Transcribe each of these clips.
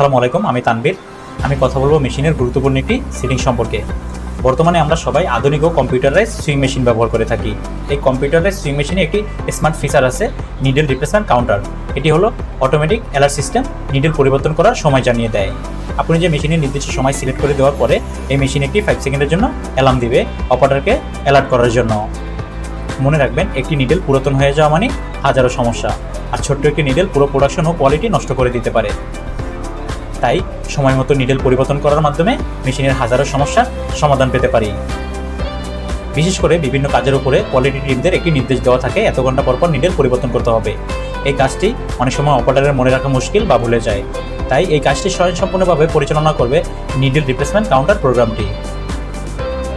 আসসালামু আলাইকুম, আমি তানবীর আমি কথা বলব মেশিনের গুরুত্বপূর্ণ একটি সেটিং সম্পর্কে। বর্তমানে আমরা সবাই আধুনিক ও কম্পিউটারাইজ সুইং মেশিন ব্যবহার করে থাকি। এই কম্পিউটারাইজ সুইং মেশিনে একটি স্মার্ট ফিচার আছে, নিডেল রিপ্লেসমেন্ট কাউন্টার। এটি হলো অটোমেটিক অ্যালার্ট সিস্টেম নিডেল পরিবর্তন করার সময় জানিয়ে দেয়। আপনি যে মেশিনের নির্দিষ্ট সময় সিলেক্ট করে দেওয়ার পরে এই মেশিন একটি ফাইভ সেকেন্ডের জন্য অ্যালার্ম দিবে অপারেটরকে অ্যালার্ট করার জন্য। মনে রাখবেন, একটি নিডেল পুরাতন হয়ে যাওয়া মানে হাজারো সমস্যা, আর ছোট্ট একটি নিডেল পুরো প্রোডাকশন ও কোয়ালিটি নষ্ট করে দিতে পারে। তাই সময় মতো নিডেল পরিবর্তন করার মাধ্যমে মেশিনের হাজারো সমস্যার সমাধান পেতে পারি। বিশেষ করে বিভিন্ন কাজের উপরে কোয়ালিটি টিমদের একটি নির্দেশ দেওয়া থাকে, এত ঘণ্টা পর পর নিডেল পরিবর্তন করতে হবে। এই কাজটি অনেক সময় অপারেটরের মনে রাখা মুশকিল বা ভুলে যায়। তাই এই কাজটি স্বয়ংসম্পূর্ণভাবে পরিচালনা করবে নিডেল রিপ্লেসমেন্ট কাউন্টার প্রোগ্রামটি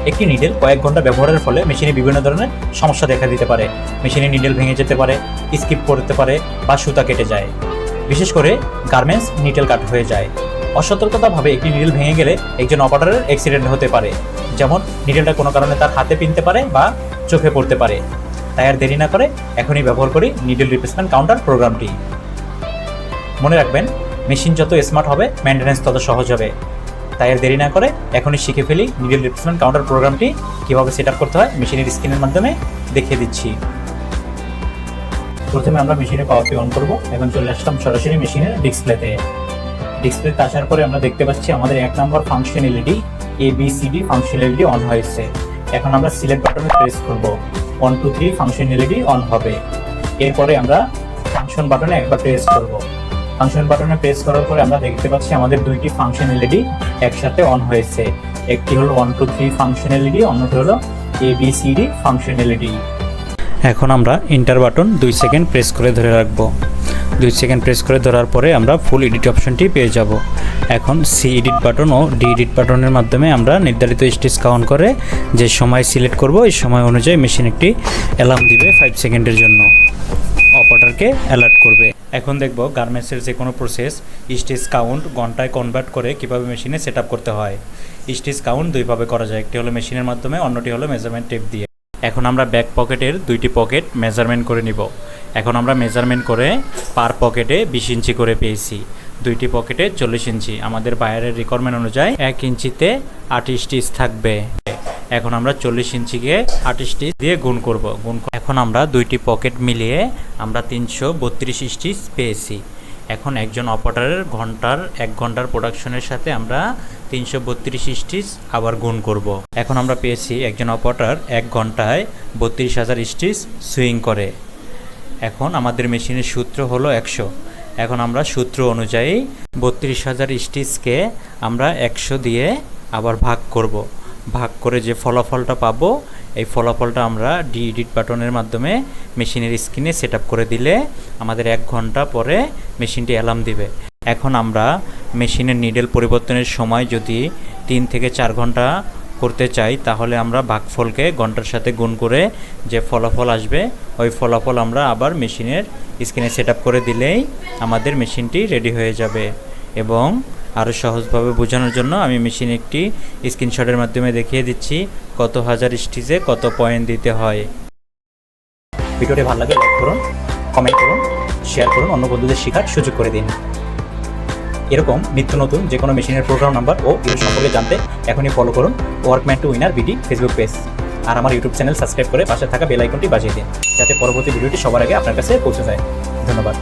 একটি নিডেল কয়েক ঘণ্টা ব্যবহারের ফলে মেশিনে বিভিন্ন ধরনের সমস্যা দেখা দিতে পারে। মেশিনে নিডেল ভেঙে যেতে পারে স্কিপ করতে পারে বা সুতা কেটে যায়। বিশেষ করে গার্মেন্টস নিডেল কাট হয়ে যায়। অসতর্কতাভাবে একটি নিডেল ভেঙে গেলে একজন অপারেটরের অ্যাক্সিডেন্ট হতে পারে। যেমন নিডেলটা কোনো কারণে তার হাতে পিনতে পারে বা চোখে পড়তে পারে। তাই আর দেরি না করে এখনই ব্যবহার করি নিডেল রিপ্লেসমেন্ট কাউন্টার প্রোগ্রামটি মনে রাখবেন মেশিন যত স্মার্ট হবে মেনটেন্যান্স তত সহজ হবে। তাই আর দেরি না করে এখনই শিখে ফেলি নিডেল রিপ্লেসমেন্ট কাউন্টার প্রোগ্রামটি কীভাবে সেট করতে হয় মেশিনের স্ক্রিনের মাধ্যমে দেখিয়ে দিচ্ছি। প্রথমে আমরা মেশিনে পাওয়ারটি অন করব, এখন চলে আসলাম সরাসরি মেশিনের ডিসপ্লেতে ডিসপ্লেতে আসার পরে আমরা দেখতে পাচ্ছি আমাদের এক নম্বর function LED A B C D function LED on হয়েছে। এখন আমরা সিলেক্ট বাটনে প্রেস করব। One two three function LED on হবে। এরপরে আমরা ফাংশন বাটনে একবার প্রেস করব। ফাংশন বাটনে প্রেস করার পরে আমরা দেখতে পাচ্ছি আমাদের দুইটি ফাংশন এলইডি একসাথে অন হয়েছে। একটি হলো one two three function LED অন্যটি হলো A B C D function LED এখন আমরা ইন্টার বাটন দুই সেকেন্ড প্রেস করে ধরে রাখব। দুই সেকেন্ড প্রেস করে ধরার পরে আমরা ফুল এডিট অপশনটি পেয়ে যাব। এখন সি এডিট বাটন ও ডি এডিট বাটনের মাধ্যমে আমরা নির্ধারিত স্টেজ কাউন্ট করে যে সময় সিলেক্ট করব, এই সময় অনুযায়ী মেশিন একটি অ্যালার্ম দিবে ফাইভ সেকেন্ডের জন্য। অপারেটরকে অ্যালার্ট করবে। এখন দেখব গার্মেন্টসের যে কোনো প্রসেস স্টেজ কাউন্ট ঘন্টায় কনভার্ট করে কীভাবে মেশিনে সেট করতে হয়। স্টেজ কাউন্ট দুইভাবে করা যায়, একটি হলো মেশিনের মাধ্যমে, অন্যটি হলো মেজারমেন্ট টেপ দিয়ে। এখন আমরা ব্যাক পকেটের দুইটি পকেট মেজারমেন্ট করে নিব। এখন আমরা মেজারমেন্ট করে পার পকেটে বিশ ইঞ্চি করে পেয়েছি। দুইটি পকেটে চল্লিশ ইঞ্চি। আমাদের বাইরের রিকোয়ারমেন্ট অনুযায়ী এক ইঞ্চিতে আট স্টিচ থাকবে। এখন আমরা চল্লিশ ইঞ্চিকে আট স্টিচ দিয়ে গুণ করব। গুণ এখন আমরা দুইটি পকেট মিলিয়ে আমরা তিনশো বত্রিশ স্টিচ পেয়েছি। এখন একজন অপারেটরের ঘণ্টার, এক ঘণ্টার প্রোডাকশনের সাথে আমরা তিনশো বত্রিশ স্টিচ আবার গুণ করব। এখন আমরা পেয়েছি একজন অপারেটর এক ঘন্টায় বত্রিশ হাজার স্টিচ সুইং করে এখন আমাদের মেশিনের সূত্র হলো একশো এখন আমরা সূত্র অনুযায়ী বত্রিশ হাজার স্টিচকে আমরা একশো দিয়ে আবার ভাগ করব। ভাগ করে যে ফলাফলটা পাবো এই ফলাফলটা আমরা ডি এডিট বাটনের মাধ্যমে মেশিনের স্ক্রিনে সেট করে দিলে আমাদের এক ঘণ্টা পরে মেশিনটি অ্যালার্ম দিবে। এখন আমরা মেশিনের নিডেল পরিবর্তনের সময় যদি তিন থেকে চার ঘণ্টা করতে চাই, তাহলে আমরা ভাগফলকে ঘণ্টার সাথে গুণ করে যে ফলাফল আসবে, ওই ফলাফল আমরা আবার মেশিনের স্ক্রিনে সেট করে দিলেই আমাদের মেশিনটি রেডি হয়ে যাবে এবং আরও সহজভাবে বোঝানোর জন্য আমি মেশিন একটি স্ক্রিনশটের মাধ্যমে দেখিয়ে দিচ্ছি কত হাজার স্টিচে কত পয়েন্ট দিতে হয়। ভিডিওটি ভালো লাগে লাইক করুন কমেন্ট করুন শেয়ার করুন, অন্য বন্ধুদের শেখার সুযোগ করে দিন। এরকম নিত্য নতুন যে কোনো মেশিনের প্রোগ্রাম নাম্বার ও ভিডিও সম্পর্কে জানতে এখনই ফলো করুন workman to winner BD Facebook page আর আমার ইউটিউব চ্যানেল সাবস্ক্রাইব করে পাশে থাকা বেল আইকনটি বাজিয়ে দিন, যাতে পরবর্তী ভিডিওটি সবার আগে আপনার কাছে পৌঁছে যায়। ধন্যবাদ।